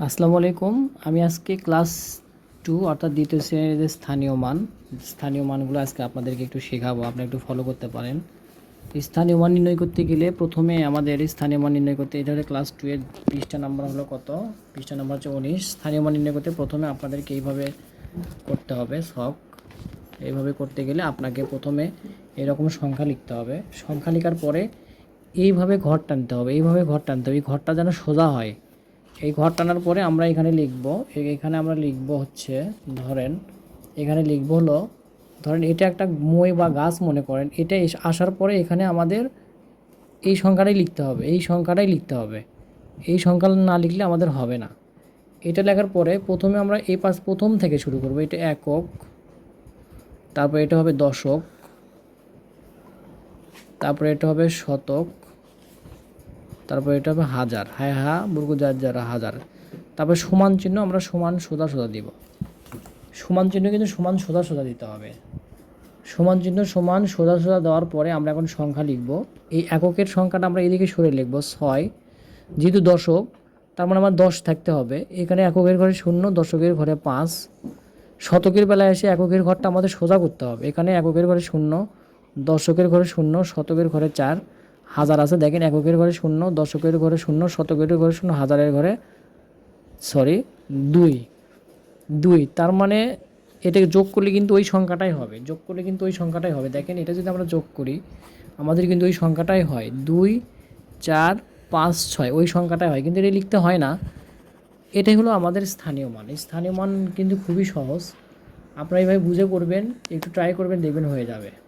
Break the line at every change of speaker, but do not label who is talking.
আসসালামু আলাইকুম। আমি আজকে ক্লাস টু, অর্থাৎ দ্বিতীয় শ্রেণির যে স্থানীয় মান। স্থানীয় মানগুলো আজকে আপনাদেরকে একটু শেখাবো আপনি একটু ফলো করতে পারেন। স্থানীয় মান নির্ণয় করতে গেলে প্রথমে আমাদের স্থানীয় মান নির্ণয় করতে এটা ক্লাস টু এর পৃষ্ঠা নাম্বার হলো কত? পৃষ্ঠা নাম্বার হচ্ছে উনিশ। স্থানীয় মান নির্ণয় করতে প্রথমে আপনাদেরকে এইভাবে করতে হবে, সব। এইভাবে করতে গেলে আপনাকে প্রথমে এরকম সংখ্যা লিখতে হবে। সংখ্যা লেখার পরে এইভাবে ঘর টানতে হবে, এইভাবে ঘর টানতে হবে। এই ঘরটা যেন সোজা হয় এই ঘর টানার পরে আমরা এখানে লিখব এখানে আমরা লিখব হচ্ছে, ধরেন, এখানে লিখব হলো, ধরেন এটা একটা মই বা গাছ মনে করেন, এটা আসার পরে এখানে আমাদের এই সংখ্যাটাই লিখতে হবে, এই সংখ্যাটাই লিখতে হবে। এই সংখ্যা না লিখলে আমাদের হবে না। এটা লেখার পরে প্রথমে আমরা এই পাশ প্রথম থেকে শুরু করব, এটা একক, তারপরে এটা হবে দশক, তারপরে এটা হবে শতক তারপরে এটা হবে হাজার। হ্যাঁ হা বুর্গ যার যারা হাজার। তারপর সমান চিহ্ন আমরা সমান সোজা সোজা দিব। সমান চিহ্ন কিন্তু সমান সোজা সোজা দিতে হবে। সমান চিহ্ন সমান সোজা সোজা দেওয়ার পরে আমরা এখন সংখ্যা লিখব। এই এককের সংখ্যাটা আমরা এদিকে সরে লিখব, ছয়। যেহেতু দশক, তার মানে আমার দশ থাকতে হবে। এখানে এককের ঘরে শূন্য, দশকের ঘরে পাঁচ। শতকের বেলায় এসে এককের ঘরটা আমাদের সোজা করতে হবে। এখানে এককের ঘরে শূন্য, দশকের ঘরে শূন্য, শতকের ঘরে চার। হাজার আছে, দেখেন এককের ঘরে শূন্য, দশকের ঘরে শূন্য, শতকের ঘরে শূন্য, হাজারের ঘরে সরি দুই। দুই, তার মানে এটাকে যোগ করলে কিন্তু ওই সংখ্যাটাই হবে, যোগ করলে কিন্তু ওই সংখ্যাটাই হবে। দেখেন, এটা যদি আমরা যোগ করি, আমাদের কিন্তু ওই সংখ্যাটাই হয়। দুই, চার, পাঁচ, ছয়, ওই সংখ্যাটাই হয়। কিন্তু এটা লিখতে হয় না। এটাই হলো আমাদের স্থানীয় মান। স্থানীয় মান কিন্তু খুবই সহজ। আপনারা এইভাবে বুঝে করবেন, একটু ট্রাই করবেন, দেখবেন হয়ে যাবে।